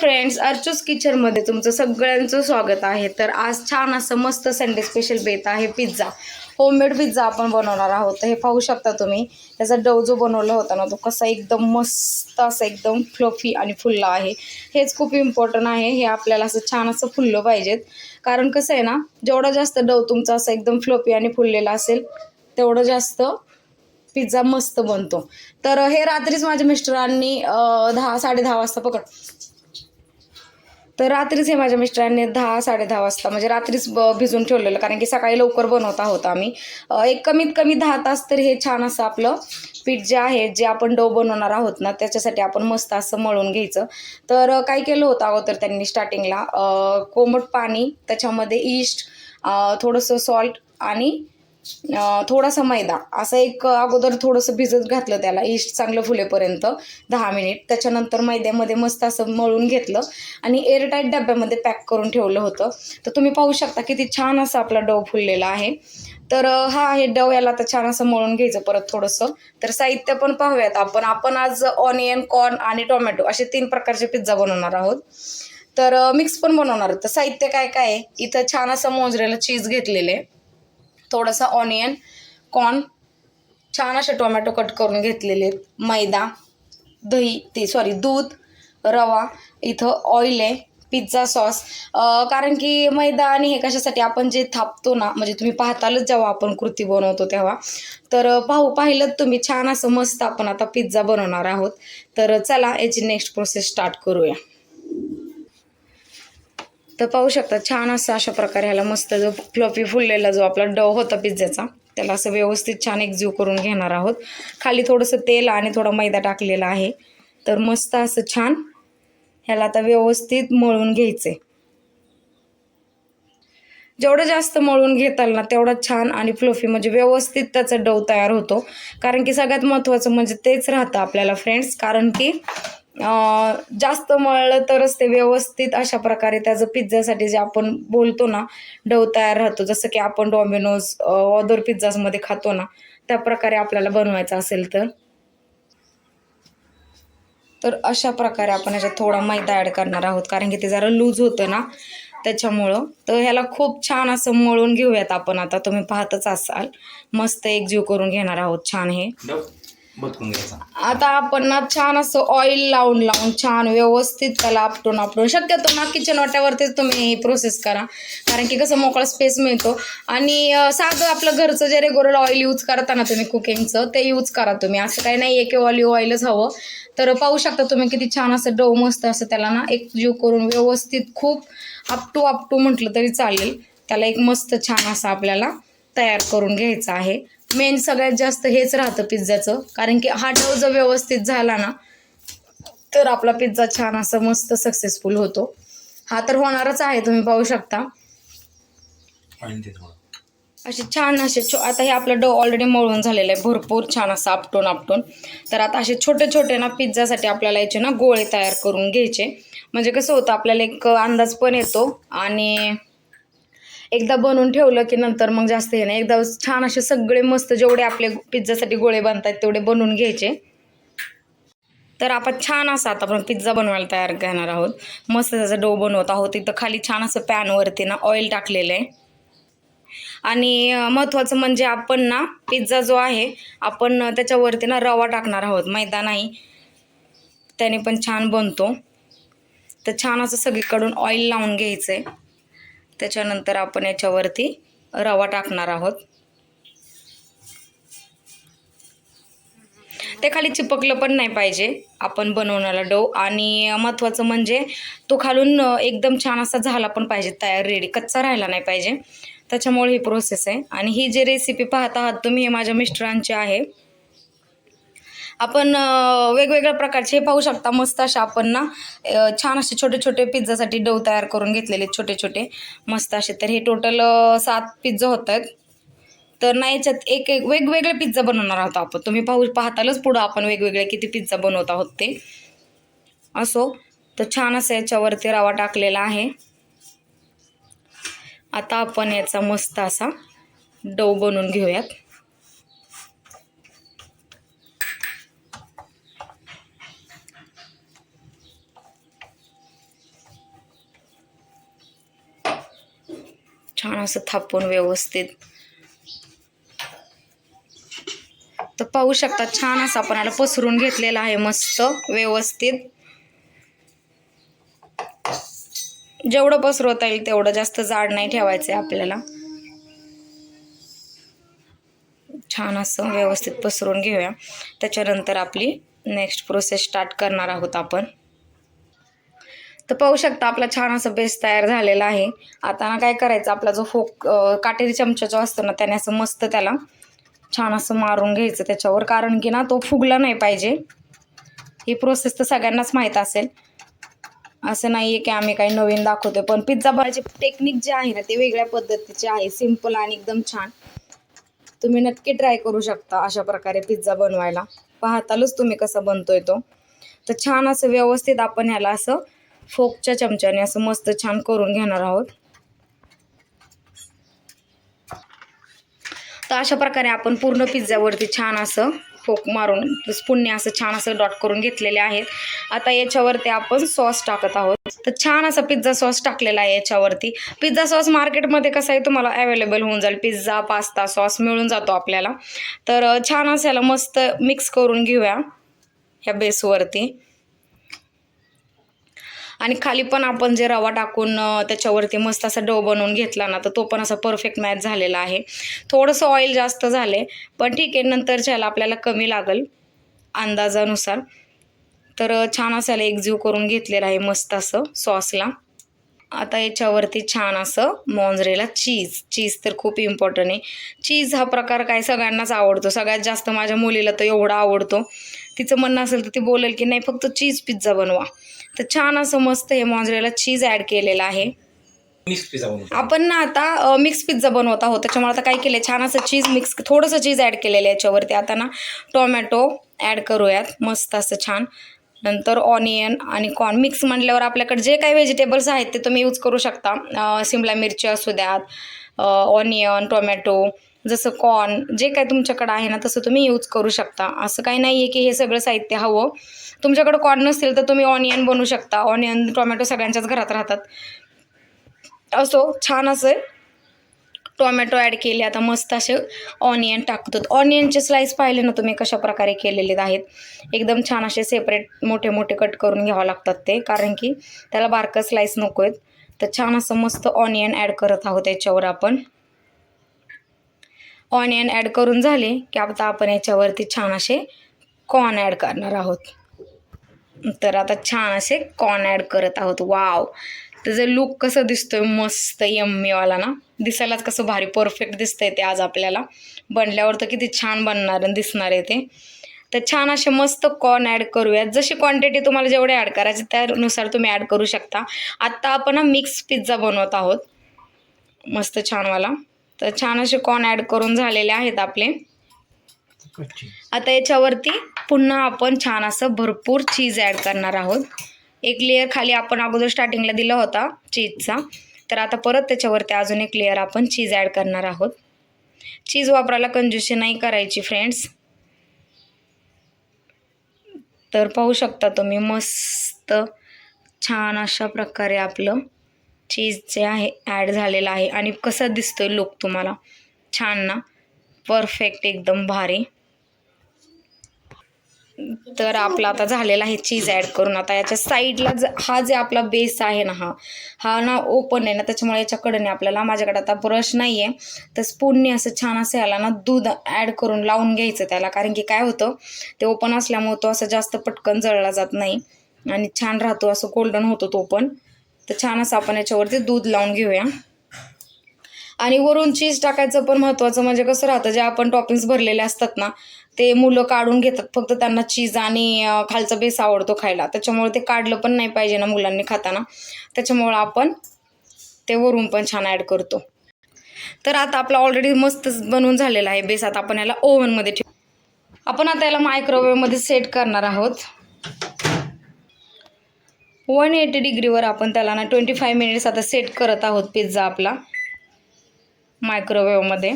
Friends अर्चूस किचनमध्ये तुमचं सगळ्यांचं स्वागत आहे. तर आज छान असं मस्त संडे स्पेशल बेत आहे पिझ्झा होममेड पिझ्झा आपण बनवणार आहोत. तर हे पाहू शकता तुम्ही. त्याचा डव जो बनवला होता ना तो कसा एकदम मस्त असं एकदम फ्लफी आणि फुलला आहे. हेच खूप इम्पॉर्टंट आहे. हे आपल्याला असं छान असं फुललं पाहिजेत. कारण कसं आहे ना जेवढा जास्त डव तुमचा असं एकदम फ्लफी आणि फुललेला असेल तेवढं जास्त पिझ्झा मस्त बनतो. तर हे रात्रीच माझ्या मिस्टरांनी दहा साडे दहा वाजता पकड. तर रात्रीच हे माझ्या मिस्टरांनी दहा साडे दहा वाजता म्हणजे रात्रीच ब भिजून ठेवलेलं. कारण की सकाळी लवकर बनवत आहोत आम्ही. एक कमीत कमी दहा तास तर हे छान असं आपलं पीठ जे आहे जे आपण डो बनवणार आहोत ना त्याच्यासाठी आपण मस्त असं मळून घ्यायचं. तर काय केलं होतं अगोदर त्यांनी स्टार्टिंगला कोमट पाणी त्याच्यामध्ये ईस्ट थोडंसं सॉल्ट आणि थोडासा मैदा. असं एक अगोदर थोडंसं भिजत घातलं त्याला ईस्ट चांगलं फुलेपर्यंत दहा मिनिट. त्याच्यानंतर मैद्यामध्ये मस्त असं मळून घेतलं आणि एअरटाईट डब्यामध्ये पॅक करून ठेवलं होतं. तर तुम्ही पाहू शकता किती छान असं आपला डव फुललेला आहे. तर हा आहे डव याला तर छान असं मळून घ्यायचं परत थोडंसं. तर साहित्य पण पाहूयात आपण. आपण आज ऑनियन कॉर्न आणि टोमॅटो असे तीन प्रकारचे पिझ्झा बनवणार आहोत. तर मिक्स पण बनवणार आहोत. तर साहित्य काय काय आहे? इथं छान असं मोजरेला चीज घेतलेलं आहे. थोडासा ऑनियन कॉर्न छान असे टोमॅटो कट करून घेतलेले आहेत. मैदा दही ते सॉरी दूध रवा इथं ऑइल आहे पिझ्झा सॉस कारण की मैदा आणि हे कशासाठी आपण जे थापतो ना म्हणजे तुम्ही पाहतालच जेव्हा आपण कृती बनवतो तेव्हा. तर पाहू पाहिलं तुम्ही छान असं मस्त आपण आता पिझ्झा बनवणार आहोत. तर चला याची नेक्स्ट प्रोसेस स्टार्ट करूया. तर पाहू शकता छान असं अशा प्रकारे ह्याला मस्त जो फ्लफी फुललेला जो आपला डव होता पिझ्झाचा त्याला असं व्यवस्थित छान एकजीव करून घेणार आहोत. खाली थोडंसं तेल आणि थोडा मैदा टाकलेला आहे. तर मस्त असं छान ह्याला आता व्यवस्थित मळून घ्यायचे जेवढं जास्त मळून घेताल ना तेवढा छान आणि फ्लफी म्हणजे व्यवस्थित त्याचा डव तयार होतो. कारण की सगळ्यात महत्त्वाचं म्हणजे तेच राहतं आपल्याला फ्रेंड्स कारण की जास्त मळलं तरच ते व्यवस्थित अशा प्रकारे त्याचं पिझ्झासाठी जे आपण बोलतो ना डव तयार राहतो. जसं की आपण डॉमिनोज ऑदर पिझ्झाजमध्ये खातो ना त्या प्रकारे आपल्याला बनवायचं असेल तर. तर अशा प्रकारे आपण ह्याच्यात थोडा मैदा ॲड करणार आहोत. कारण की ते जरा लूज होतं ना त्याच्यामुळं. तर ह्याला खूप छान असं मळून घेऊयात आपण आता. तुम्ही पाहतच असाल. मस्त एकजीव करून घेणार आहोत छान हे. घ्यायचा. आता आपण ना छान असं ऑइल लावून लावून छान व्यवस्थित त्याला आपटून आपटून. शक्यतो ना किचन वाट्यावरतीच तुम्ही ही प्रोसेस करा. कारण की कसं मोकळा स्पेस मिळतो. आणि साधं आपलं घरचं जे रेग्युलर ऑइल यूज करता ना तुम्ही कुकिंगचं ते यूज करा तुम्ही. असं काही नाही आहे की ऑलिव्ह ऑइलच हवं. तर पाहू शकता तुम्ही किती छान असं डव मस्त असं त्याला ना एक जीव करून व्यवस्थित खूप आपटू आपटू म्हटलं तरी चालेल. त्याला एक मस्त छान असं आपल्याला तयार करून घ्यायचं आहे. मेन सगळ्यात जास्त हेच राहतं पिझ्झाचं. कारण की हा डव जर व्यवस्थित झाला ना तर आपला पिझ्झा छान असं मस्त सक्सेसफुल होतो. हा तर होणारच आहे तुम्ही पाहू शकता. असे छान असे छो आता हे आपलं डो ऑलरेडी मळून झालेलं आहे भरपूर छान असं आपटून आपटून तर आता असे छोटे छोटे ना पिझ्झासाठी आपल्याला याचे ना गोळे तयार करून घ्यायचे. म्हणजे कसं होतं आपल्याला एक अंदाज पण येतो आणि एकदा बनवून ठेवलं की नंतर मग जास्त हे नाही. एकदा छान असे सगळे मस्त जेवढे आपले पिझ्झासाठी गोळे बनतात तेवढे बनवून घ्यायचे. तर आपण छान असं आता आपण पिझ्झा बनवायला तयार करणार आहोत. मस्त त्याचा डो बनवत आहोत. इथं खाली छान असं पॅनवरती ना ऑइल टाकलेलं आहे. आणि महत्त्वाचं म्हणजे आपण ना पिझ्झा जो आहे आपण त्याच्यावरती ना रवा टाकणार आहोत. मैदा नाही. त्याने पण छान बनतो. तर छान असं सगळीकडून ऑइल लावून घ्यायचं आहे त्याच्यानंतर आपण याच्यावरती रवा टाकणार आहोत. ते खाली चिपकलं पण नाही पाहिजे. आपण बनवणारा डो आणि महत्त्वाचं म्हणजे तो खालून एकदम छान असा झाला पण पाहिजे तयार रेडी कच्चा राहिला नाही पाहिजे. त्याच्यामुळे ही प्रोसेस आहे. आणि ही जी रेसिपी पाहत आहात तुम्ही हे माझ्या मिस्टरांची आहे. आपण वेगवेगळ्या प्रकारचे हे पाहू शकता. मस्त असे आपण ना छान असे छोटे छोटे पिझ्झासाठी डव तयार करून घेतलेले छोटे छोटे. मस्त असे. तर हे टोटल सात पिझ्झा होत आहेत तर ना याच्यात एक एक वेगवेगळे पिझ्झा बनवणार आहोत आपण. तुम्ही पाहू पाहतालच पुढं आपण वेगवेगळे किती पिझ्झा बनवत आहोत ते. असो. तर छान असं याच्यावरती रवा टाकलेला आहे. आता आपण याचा मस्त असा डव बनवून घेऊयात. छान असं थापून व्यवस्थित. तर पाहू शकता छान असं आपण याला पसरून घेतलेलं आहे मस्त व्यवस्थित. जेवढं पसरवता येईल तेवढं जास्त जाड नाही ठेवायचं आहे आपल्याला. छान असं व्यवस्थित पसरून घेऊया. त्याच्यानंतर आपली नेक्स्ट प्रोसेस स्टार्ट करणार आहोत आपण. तर पाहू शकता आपला छान असं बेस तयार झालेला आहे. आता ना काय करायचं आपला जो फोक काटेरी चमचा जो असतो ना त्याने असं मस्त त्याला छान असं मारून घ्यायचं त्याच्यावर. कारण की ना तो फुगला नाही पाहिजे. ही प्रोसेस तर सगळ्यांनाच माहीत असेल. असं नाही आहे की आम्ही काही नवीन दाखवतोय पण पिझ्झा बनायची टेक्निक जे आहे ना ते वेगळ्या पद्धतीचे आहे. सिंपल आणि एकदम छान. तुम्ही नक्की ट्राय करू शकता अशा प्रकारे पिझ्झा बनवायला. पाहतालच तुम्ही कसा बनतोय तो. तर छान असं व्यवस्थित आपण ह्याला असं फोकच्या चमच्याने असं मस्त छान करून घेणार आहोत. तर अशा प्रकारे आपण पूर्ण पिझ्झावरती छान असं फोक मारून स्पूनने असं छान असं डॉट करून घेतलेले आहेत. आता याच्यावरती आपण सॉस टाकत आहोत. तर छान असा पिझ्झा सॉस टाकलेला आहे याच्यावरती. पिझ्झा सॉस मार्केटमध्ये कसं आहे तुम्हाला अवेलेबल होऊन जाईल. पिझ्झा पास्ता सॉस मिळून जातो आपल्याला. तर छान असं याला मस्त मिक्स करून घेऊया ह्या बेसवरती आणि खाली पण आपण जे रवा टाकून त्याच्यावरती मस्त असा डो बनवून घेतला ना तर तो पण असा परफेक्ट मॅच झालेला आहे. थोडंसं ऑइल जास्त झाले पण ठीक आहे नंतरच्या ह्याला आपल्याला कमी लागेल अंदाजानुसार. तर छान असं याला एकजीव करून घेतलेलं आहे मस्त असं सॉसला आता याच्यावरती छान असं मॉन्झरेला चीज चीज तर खूप इम्पॉर्टंट आहे. चीज हा प्रकार काय सगळ्यांनाच आवडतो. सगळ्यात जास्त माझ्या मुलीला तर एवढा आवडतो. तिचं म्हणणं असेल तर ती बोलेल की नाही फक्त चीज पिझ्झा बनवा. तर छान असं मस्त हे मॉन्झरेला चीज ॲड केलेलं आहे. मिक्स पिझ्झा बनवतो. आपण ना आता मिक्स पिझ्झा बनवत आहोत. त्याच्यामुळे आता काय केलं छान असं चीज मिक्स थोडंसं चीज ॲड केलेलं आहे याच्यावरती. आता ना टोमॅटो ॲड करूयात मस्त असं छान. नंतर ऑनियन आणि कॉर्न. मिक्स म्हटल्यावर आपल्याकडे जे काही व्हेजिटेबल्स आहेत ते तुम्ही यूज करू शकता. अं, सिमला मिरची असू द्यात ऑनियन टोमॅटो जसं कॉर्न जे काय तुमच्याकडं आहे ना तसं तुम्ही यूज करू शकता. असं काही नाही आहे की हे सगळं साहित्य हवं. तुमच्याकडं कॉर्न नसतील तर तुम्ही ऑनियन बनवू शकता. ऑनियन टोमॅटो सगळ्यांच्याच घरात राहतात. असो छान असं टोमॅटो ॲड केले आता मस्त असे ऑनियन टाकतात. ऑनियनचे स्लाईस पाहिले ना तुम्ही कशा प्रकारे केलेले आहेत. एकदम छान असे सेपरेट मोठे मोठे कट करून घ्यावं लागतात ते. कारण की त्याला बारकं स्लाईस नको आहेत तर छान असं मस्त ऑनियन ॲड करत आहोत याच्यावर आपण. ऑनियन ॲड करून झाले की आता आपण याच्यावरती छान असे कॉर्न ॲड करणार आहोत. तर आता छान असे कॉर्न ॲड करत आहोत. वाव त्याचं लुक कसं दिसतोय मस्त यम्मीवाला ना? दिसायलाच कसं भारी परफेक्ट दिसतंय ते आज आपल्याला. बनल्यावर तर किती छान बनणार दिसणार आहे ते. तर छान असे मस्त कॉर्न ॲड करूयात. जशी क्वांटिटी तुम्हाला जेवढे ॲड करायचे त्यानुसार तुम्ही ॲड करू शकता. आत्ता आपण मिक्स पिझ्झा बनवत आहोत. मस्त छानवाला तर छान असे कॉर्न ॲड करून झालेले आहेत आपले. आता याच्यावरती पुन्हा आपण छान असं भरपूर चीज ॲड करणार आहोत. एक लेअर खाली आपण अगोदर स्टार्टिंगला दिला होता चीजचा तर आता परत त्याच्यावरती अजून एक लेअर आपण चीज ॲड करणार आहोत. चीज वापरायला कंजूशी नाही करायची फ्रेंड्स तर पाहू शकता तुम्ही मस्त छान अशा प्रकारे आपलं चीज जे आहे ॲड झालेलं आहे. आणि कसं दिसतोय लुक तुम्हाला? छान ना? परफेक्ट एकदम भारी. तर आपला आता झालेला आहे चीज ॲड करून. आता याच्या साईडला ज हा जे आपला बेस आहे ना हा हा ना ओपन आहे ना त्याच्यामुळे याच्याकडे नाही आपल्याला. माझ्याकडे आता ब्रश नाही आहे तर स्पूनने असं छान असं याला ना दूध ॲड करून लावून घ्यायचं त्याला. कारण की काय होतं ते ओपन असल्यामुळं तो असं जास्त पटकन जळला जात नाही. आणि छान राहतो असं गोल्डन होतो तो पण. तर छान असं आपण याच्यावरती दूध लावून घेऊया. आणि वरून चीज टाकायचं पण महत्त्वाचं म्हणजे कसं राहतं जे आपण टॉपिंग्स भरलेले असतात ना ते मुलं काढून घेतात. फक्त त्यांना चीज आणि खालचा बेस आवडतो खायला. त्याच्यामुळे ते काढलं पण नाही पाहिजे ना मुलांनी खाताना. त्याच्यामुळं आपण ते वरून पण छान ॲड करतो. तर आता आपला ऑलरेडी मस्तच बनवून झालेला आहे बेस. आता आपण याला ओव्हनमध्ये ठेवू आपण आता याला मायक्रोवेवमध्ये सेट करणार आहोत. वन एटी डिग्रीवर आपण त्याला ना ट्वेंटी फाय मिनिट्स आता सेट करत आहोत पिझ्झा आपला. मायक्रोवेवमध्ये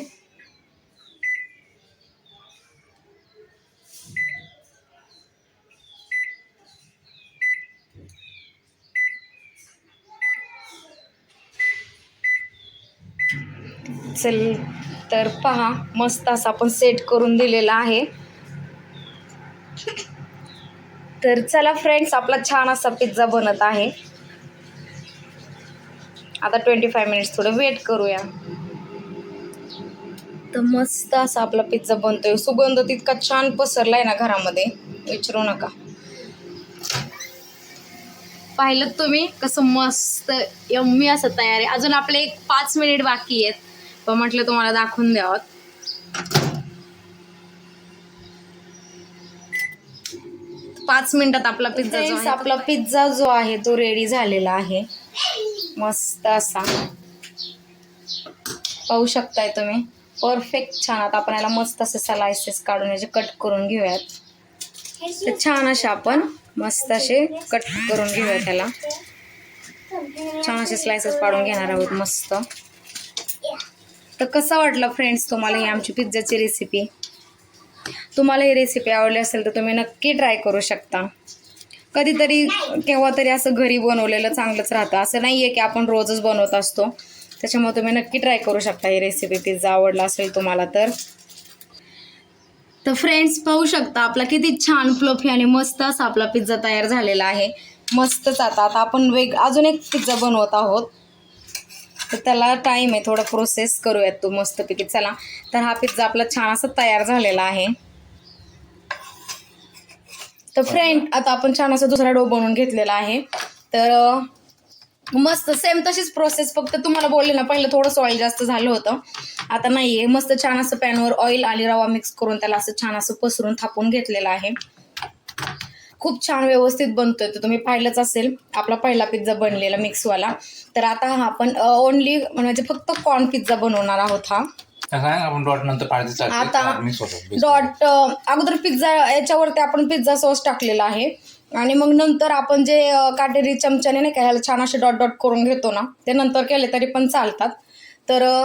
चल तर पहा मस्त असं आपण सेट करून दिलेला आहे. तर चला फ्रेंड्स आपला छान असा पिझ्झा बनत आहे. आता ट्वेंटी फाय मिनिट्स थोडं वेट करूया. तर मस्त असा आपला पिझ्झा बनतोय. सुगंध तितका छान पसरलाय ना घरामध्ये. विचारू नका. पाहिलं तुम्ही? कसं मस्त यम्मी असं तयार. आहे अजून आपले एक पाच मिनिट बाकी आहेत. पण म्हटलं तुम्हाला दाखवून द्यावं. पाच मिनिटात आपला पिझ्झा जो आहे आपला पिझ्झा जो आहे तो रेडी झालेला आहे. मस्त असा. पाहू शकताय तुम्ही. परफेक्ट छान. आता आपण याला मस्त असे स्लायसेस काढून याचे कट करून घेऊयात. तर छान असे आपण मस्त असे कट करून घेऊया त्याला छान असे स्लायसेस पाडून घेणार आहोत मस्त. तर कसं वाटलं फ्रेंड्स तुम्हाला ही आमची पिझ्झाची रेसिपी तुम्हाला ही रेसिपी आवडली असेल तर तुम्ही नक्की ट्राय करू शकता. कधीतरी केव्हा तरी असं घरी बनवलेलं चांगलंच राहतं. असं नाही आहे की आपण रोजच बनवत असतो. त्याच्यामुळे तुम्ही नक्की ट्राय करू शकता ही रेसिपी पिझ्झा आवडला असेल तुम्हाला तर. तर फ्रेंड्स पाहू शकता आपला किती छान फ्लफी आणि मस्त असा आपला पिझ्झा तयार झालेला आहे. मस्तच आता आता आपण वेग अजून एक पिझ्झा बनवत आहोत. तर त्याला टाईम आहे थोडं प्रोसेस करूयात तू मस्तपैकी. चला तर हा पिझ्झा आपला छान असा तयार झालेला आहे. तर फ्रेंड आता आपण छान असा दुसरा डो बनवून घेतलेला आहे. तर मस्त सेम तशीच प्रोसेस फक्त तुम्हाला बोलले ना पहिलं थोडंसं ऑइल जास्त झालं होतं. आता नाही आहे मस्त छान असं पॅनवर ऑइल आणि रवा मिक्स करून त्याला असं छान असं पसरून थापून घेतलेलं आहे. खूप छान व्यवस्थित बनतोय तर तुम्ही पाहिलंच असेल आपला पहिला पिझ्झा बनलेला मिक्सवाला तर आता हा आपण ओनली म्हणजे फक्त कॉर्न पिझ्झा बनवणार आहोत हा. आपण डॉट नंतर आता मिक्स होतो डॉट अगोदर पिझ्झा याच्यावरती आपण पिझ्झा सॉस टाकलेला आहे. आणि मग नंतर आपण जे अ, काटेरी चमच्याने नाही का ह्याला छान असे डॉट डॉट करून घेतो ना ते नंतर केले तरी पण चालतात. तर अ,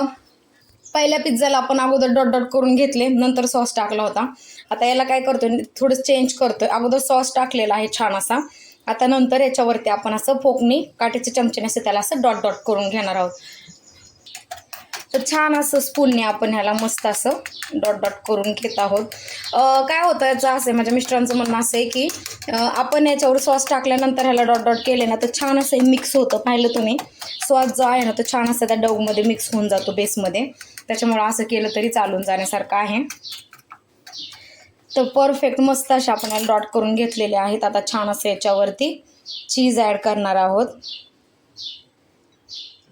पहिल्या पिझ्झाला आपण अगोदर डॉट डॉट करून घेतले नंतर सॉस टाकला होता. आता याला काय करतोय थोडं चेंज करतोय. अगोदर सॉस टाकलेला आहे छान असा. आता नंतर याच्यावरती आपण असं फोकणी काटेच्या चमच्याने असं त्याला असं डॉट डॉट करून घेणार आहोत. तर छान असं स्पूलने आपण ह्याला मस्त असं डॉट डॉट करून घेत आहोत. काय होतं याचं असं आहे माझ्या मिस्टरांचं म्हणणं असं आहे की आपण याच्यावर सॉस टाकल्यानंतर ह्याला डॉट डॉट केले ना तर छान असं मिक्स होतं पाहिलं तुम्ही? सॉस जो आहे ना तो छान असं त्या डवमध्ये मिक्स होऊन जातो बेसमध्ये. त्याच्यामुळं असं केलं तरी चालून जाण्यासारखं आहे. तर परफेक्ट मस्त असे आपण याला डॉट करून घेतलेले आहेत. आता छान असं याच्यावरती चीज ॲड करणार आहोत.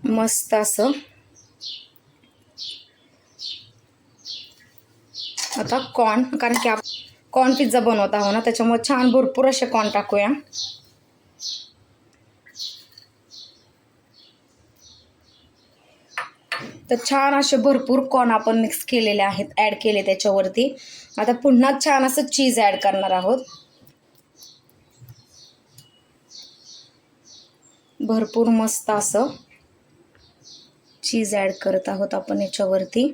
मस्त असं. आता कॉर्न कारण की आप कॉर्न पिझ्झा बनवत आहो ना त्याच्यामुळे छान भरपूर असे कॉर्न टाकूया. तर छान असे भरपूर कॉर्न आपण मिक्स केलेले आहेत ॲड केले त्याच्यावरती. आता पुन्हा छान असं चीज ॲड करणार आहोत. भरपूर मस्त असं चीज ॲड करत आहोत आपण याच्यावरती.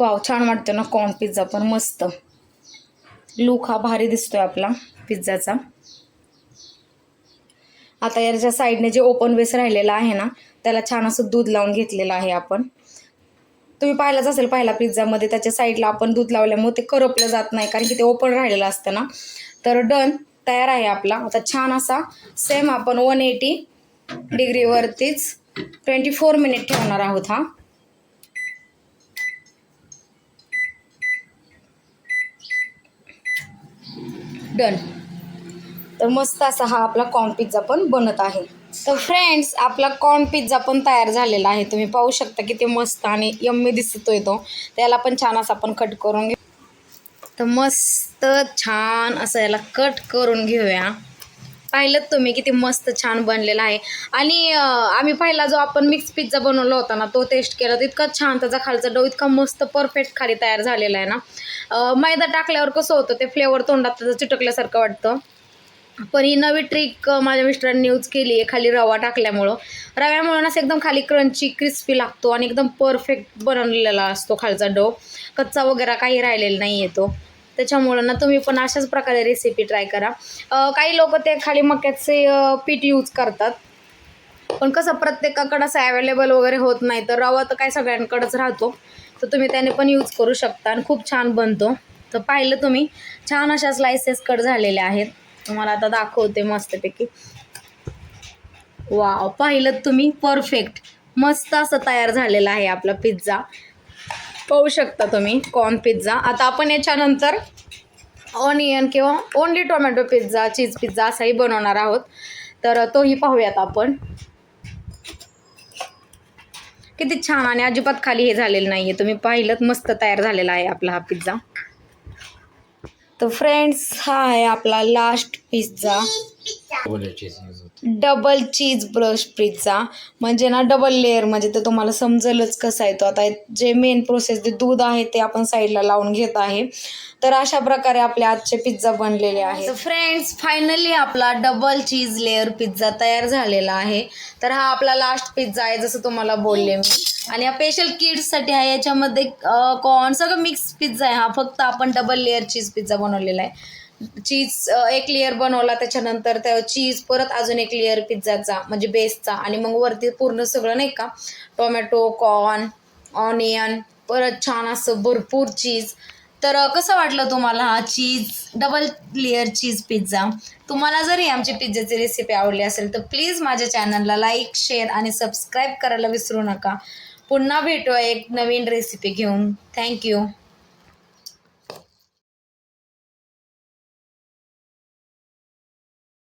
वाव छान वाटतं ना कॉर्न पिझ्झा पण मस्त. लुक हा भारी दिसतोय आपला पिझ्झाचा आता याच्या साईडने जे ओपन बेस राहिलेला आहे ना त्याला छान असं दूध लावून घेतलेलं आहे आपण. तुम्ही पाहिलाच असेल पहिला पिझ्झामध्ये त्याच्या साईडला आपण दूध लावल्यामुळे ते करपलं जात नाही कारण की ते ओपन राहिलेलं असतं ना. तर डन तयार आहे आपला. आता छान असा सेम आपण वन एटी डिग्रीवरतीच ट्वेंटी फोर मिनिट ठेवणार आहोत हा. डन तर मस्त असा हा आपला कॉर्न पिझ्झा पण बनत आहे. तर फ्रेंड्स आपला कॉर्न पिझ्झा पण तयार झालेला आहे. तुम्ही पाहू शकता की ते मस्त आणि यम्मी दिसतोय तो. त्याला पण छान असा आपण कट करून घेऊ. तर मस्त छान असं याला कट करून घेऊया. पाहिलं तुम्ही किती मस्त छान बनलेला आहे. आणि आम्ही पहिला जो आपण मिक्स पिझ्झा बनवला होता ना तो टेस्ट केला. तर इतका छान त्याचा खालचा डो इतका मस्त परफेक्ट खाली तयार झालेला आहे ना. मैदा टाकल्यावर कसं होतं ते फ्लेवर तोंडात त्याचं चिटकल्यासारखं वाटतं. पण ही नवी ट्रिक माझ्या मिस्टरांनी यूज केली आहे खाली रवा टाकल्यामुळं. रव्यामुळं असं एकदम खाली क्रंची क्रिस्पी लागतो आणि एकदम परफेक्ट बनवलेला असतो खालचा डो कच्चा वगैरे काही राहिलेला नाही आहे तो. त्याच्यामुळं ना तुम्ही पण अशाच प्रकारे रेसिपी ट्राय करा. काही लोक ते खाली मक्याचे पीठ यूज करतात. पण कसं प्रत्येकाकडं असं अवेलेबल वगैरे होत नाही तर रवा तर काय सगळ्यांकडंच राहतो. तर तुम्ही त्याने पण यूज करू शकता आणि खूप छान बनतो. तर पाहिलं तुम्ही छान अशा स्लायसेस कट झालेल्या आहेत. तुम्हाला आता दाखवते मस्तपैकी. वा पाहिलं तुम्ही परफेक्ट मस्त असं तयार झालेला आहे आपला पिझ्झा पाहू शकता तुम्ही कॉर्न पिझ्झा आता आपण याच्यानंतर ऑनियन किंवा only tomato pizza cheese pizza असाही बनवणार आहोत. तर तोही पाहूयात आपण. किती छान आणि अजिबात खाली हे झालेलं नाही आहे तुम्ही पाहिलं मस्त तयार झालेला आहे आपला हा पिझ्झा तर फ्रेंड्स हा आहे आपला last pizza double cheese burst pizza. म्हणजे ना डबल लेअर म्हणजे ते तुम्हाला समजेलच कसं आहे तो. आता जे मेन प्रोसेस जे दूध आहे ते आपण साईडला लावून घेत आहे. तर अशा प्रकारे आपले आजचे पिझ्झा बनलेले आहे फ्रेंड्स फायनली आपला डबल चीज लेअर पिझ्झा तयार झालेला आहे. तर हा आपला लास्ट पिझ्झा आहे जसं तुम्हाला बोलले मी. आणि हा स्पेशल किड्ससाठी आहे याच्यामध्ये कॉर्न सगळं मिक्स पिझ्झा आहे. हा फक्त आपण डबल लेअर चीज पिझ्झा बनवलेला आहे. चीज एक लेअर बनवला त्याच्यानंतर त्या चीज परत अजून एक लेअर पिझ्झाचा म्हणजे बेसचा आणि मग वरती पूर्ण सगळं नाही का? टोमॅटो कॉर्न ऑनियन परत छान असं भरपूर चीज. तर कसं वाटलं तुम्हाला हा cheese double layer cheese pizza? तुम्हाला जरी आमची पिझ्झाची रेसिपी आवडली असेल तर प्लीज माझ्या चॅनलला लाईक शेअर आणि सबस्क्राईब करायला विसरू नका. पुन्हा भेटूया एक नवीन रेसिपी घेऊन. थँक्यू